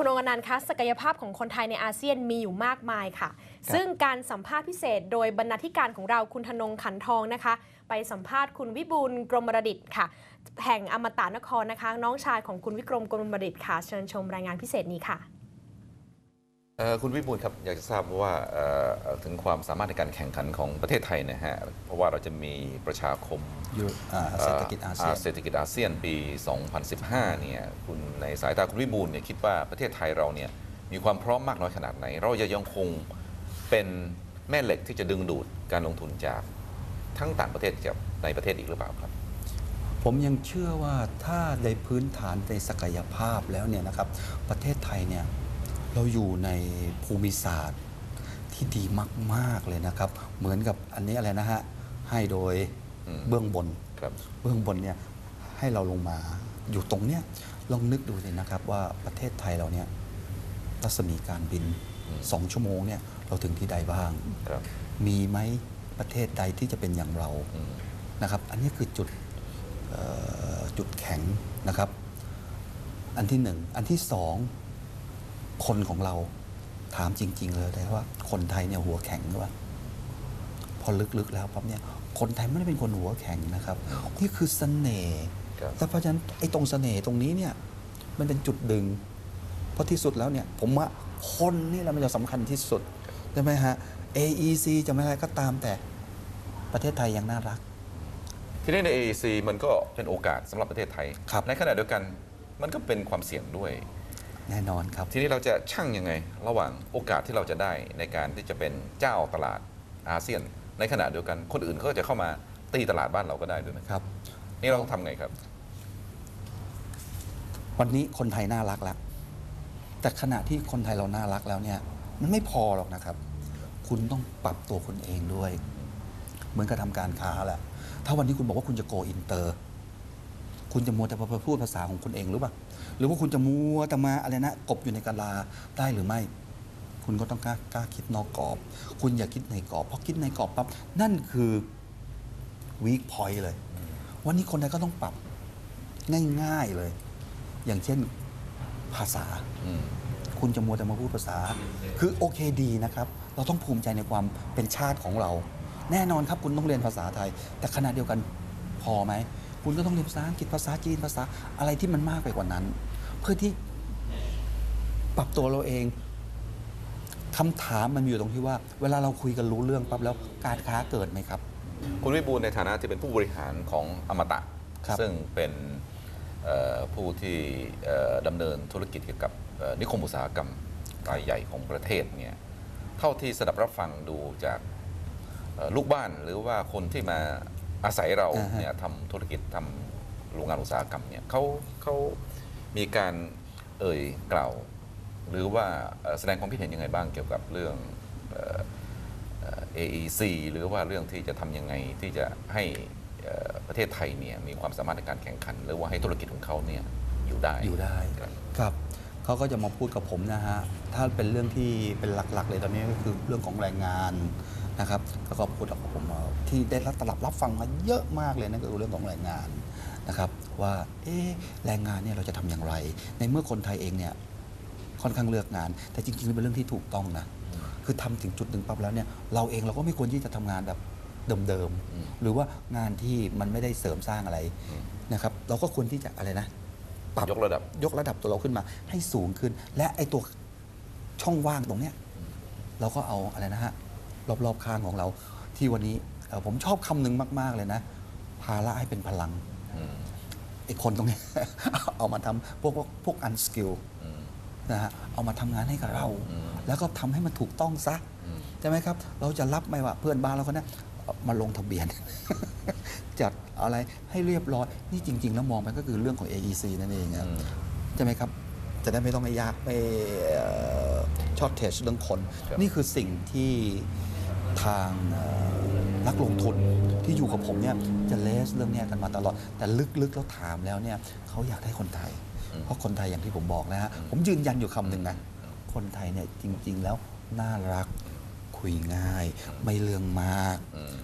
คุณองนันต์คะศักยภาพของคนไทยในอาเซียนมีอยู่มากมายค่ะ ซึ่งการสัมภาษณ์พิเศษโดยบรรณาธิการของเราคุณธนงขันทองนะคะ ไปสัมภาษณ์คุณวิบูลย์กรมรดิตค่ะ แห่งอมตะนครนะคะ น้องชายของคุณวิกรมกรมรดิตค่ะ เชิญชมรายงานพิเศษนี้ค่ะ คุณวิบูลย์ครับอยากจะทราบว่าเอ่อถึงความสามารถในการแข่งขันของประเทศไทยนะฮะเพราะว่าเราจะมีประชาคมยุโรอ่าเศรษฐกิจอาเซียนเศรษฐกิจอาเซียนปี 2015 เนี่ยคุณในสายตาคุณวิบูลย์เนี่ยคิดว่าประเทศไทยเราเนี่ยมีความพร้อมมากน้อยขนาดไหน เราจะยังคงเป็นแม่เหล็กที่จะดึงดูดการลงทุนจากทั้งต่างประเทศกับในประเทศอีกหรือเปล่าครับผมยังเชื่อว่าถ้าในพื้นฐานในศักยภาพแล้วเนี่ยนะครับประเทศไทยเนี่ย เราอยู่ในภูมิศาสตร์ที่ดีมากๆเลยนะครับ เหมือนกับอันนี้อะไรนะฮะ ให้โดยอืมเบื้องบนครับเบื้องบนเนี่ยให้เราลงมาอยู่ตรงเนี้ยลองนึกดูสินะครับว่าประเทศไทยเราเนี่ยรัศมีการบินสองชั่วโมงเนี่ยเราถึงที่ใดบ้างครับมีไหมประเทศใดที่จะเป็นอย่างเราอืมนะครับ อันนี้คือจุดเอ่อจุดแข็งนะครับ อันที่หนึ่งอันที่สอง คนของเราถามจริง ๆ เลยแต่ว่าคนไทยเนี่ยหัวแข็งหรือเปล่าพอลึกๆแล้วปั๊บเนี่ยคนไทยไม่ได้เป็นคนหัวแข็งนะครับ นี่คือเสน่ห์ครับแต่เพราะฉะนั้นไอ้ตรงเสน่ห์ตรงนี้เนี่ยมันเป็นจุดดึง เพราะที่สุดแล้วเนี่ย ผมว่าคนนี่แหละมันจะสำคัญที่สุดใช่ไหมฮะ AEC จะไม่อะไรก็ตามแต่ประเทศไทยยังน่ารัก ทีนี้ใน AEC มันก็เป็นโอกาสสำหรับประเทศไทยครับในขณะเดียวกันมันก็เป็นความเสี่ยงด้วย แน่นอนครับ ทีนี้เราจะชั่งยังไง ระหว่างโอกาสที่เราจะได้ในการที่จะเป็นเจ้าตลาดอาเซียน ในขณะเดียวกันคนอื่นก็จะเข้ามาตีตลาดบ้านเราก็ได้ด้วยนะครับ นี่เราต้องทำไงครับ วันนี้คนไทยน่ารักแล้วแต่ขณะที่คนไทยเราน่ารักแล้วเนี่ยมันไม่พอหรอกนะครับ คุณต้องปรับตัวคุณเองด้วย เหมือนกับทำการค้าแหละถ้าวันนี้คุณบอกว่าคุณจะโกอินเตอร์ คุณจะมัวแต่มาพูดภาษาของคุณเองหรือเปล่า หรือว่าคุณจะมัวแต่มาอะไรนะกบอยู่ในกะลาได้หรือไม่ คุณก็ต้องกล้ากล้าคิดนอกกรอบ คุณอย่าคิดในกรอบเพราะคิดในกรอบปั๊บนั่นคือวีคพอยต์เลย วันนี้คนไทยก็ต้องปรับง่าย ๆเลย อย่างเช่นภาษา คุณจะมัวแต่มาพูดภาษา คือโอเคดีนะครับ เราต้องภูมิใจในความเป็นชาติของเรา แน่นอนครับคุณต้องเรียนภาษาไทย แต่ขณะเดียวกันพอไหม คุณก็ต้องเรียนภาษาอังกฤษภาษาจีนภาษาอะไรที่มันมากไปกว่านั้น เพื่อที่ปรับตัวเราเองคำถามมันมีอยู่ตรงที่ว่า เวลาเราคุยกันรู้เรื่องปั๊บแล้วการค้าเกิดไหมครับ คุณวิบูลย์ในฐานะที่เป็นผู้บริหารของอมตะครับซึ่งเป็นเอ่อผู้ที่เอ่อดำเนินธุรกิจเกี่ยวกับเอ่อนิคมอุตสาหกรรมรายใหญ่ของประเทศเนี่ยเท่าที่สดับรับฟังดูจากเอ่อลูกบ้านหรือว่าคนที่มา อาศัยเราอ่าฮะ เนี่ยทำธุรกิจทำโรงงานอุตสาหกรรมเนี่ยเขาเขามีการเอ่ยกล่าว หรือว่าเอ่อแสดงความคิดเห็นยังไงบ้างเกี่ยวกับเรื่องเอ่อเอ่อ AEC หรือว่าเรื่องที่จะทำยังไงที่จะให้เอ่อประเทศไทยเนี่ยมีความสามารถในการแข่งขัน หรือว่าให้ธุรกิจของเขาเนี่ยอยู่ได้ อยู่ได้ครับครับเขาก็จะมาพูดกับผมนะฮะ ถ้าเป็นเรื่องที่เป็นหลักๆ เลยตอนนี้ก็คือเรื่องของแรงงาน นะครับแล้วก็พูดกับผมว่าที่ได้รับตลับรับฟังมาเยอะมากเลยนั่นก็คือเรื่องของแรงงานนะครับว่าเอ๊ะแรงงานเนี่ยเราจะทำอย่างไร ในเมื่อคนไทยเองเนี่ยค่อนข้างเลือกงาน แต่จริงๆเป็นเรื่องที่ถูกต้องนะคือทำถึงจุดหนึ่งปั๊บแล้วเนี่ยเราเองเราก็ไม่ควรที่จะทำงานแบบเดิมอืมๆหรือว่างานที่มันไม่ได้เสริมสร้างอะไรอืมนะครับเราก็ควรที่จะอะไรนะปรับยกระดับยกระดับตัวเราขึ้นมา ให้สูงขึ้น และไอ้ตัวช่องว่างตรงเนี้ยเราก็เอาอะไรนะฮะ รอบๆข้างของเรา ที่วันนี้เอ่อผมชอบคำหนึ่งมาก ๆ เลยนะ ภาระให้เป็นพลังอืมไอ้คนตรงเนี้ยเอามาทำพวกพวกพวกอันสกิลอืมนะฮะเอามาทำงานให้กับเราอืมแล้วก็ทำให้มันถูกต้องซะอืมใช่ไหมครับ เราจะรับไหมว่าเพื่อนบ้านเราคนนี้มาลงทะเบียน จัดอะไรให้เรียบร้อย นี่จริง ๆ แล้วมองไปก็คือเรื่องของ AEC นั่นเองอะอืมใช่ไหมครับจะได้ไม่ต้องให้ยากไม่ช็อตเทชเรื่องคนครับนี่คือสิ่งที่ ทางเอ่อนักลงทุนที่อยู่กับผมเนี่ยจะเลสเรื่องเนี้ยกันมาตลอด แต่ลึกๆแล้วถามแล้วเนี่ยเขาอยากได้คนไทย เพราะคนไทยอย่างที่ผมบอกนะฮะผมยืนยันอยู่คำหนึ่งนะคนไทยเนี่ยจริง ๆ แล้วน่ารักคุยง่าย ไม่เรื่องมากอืม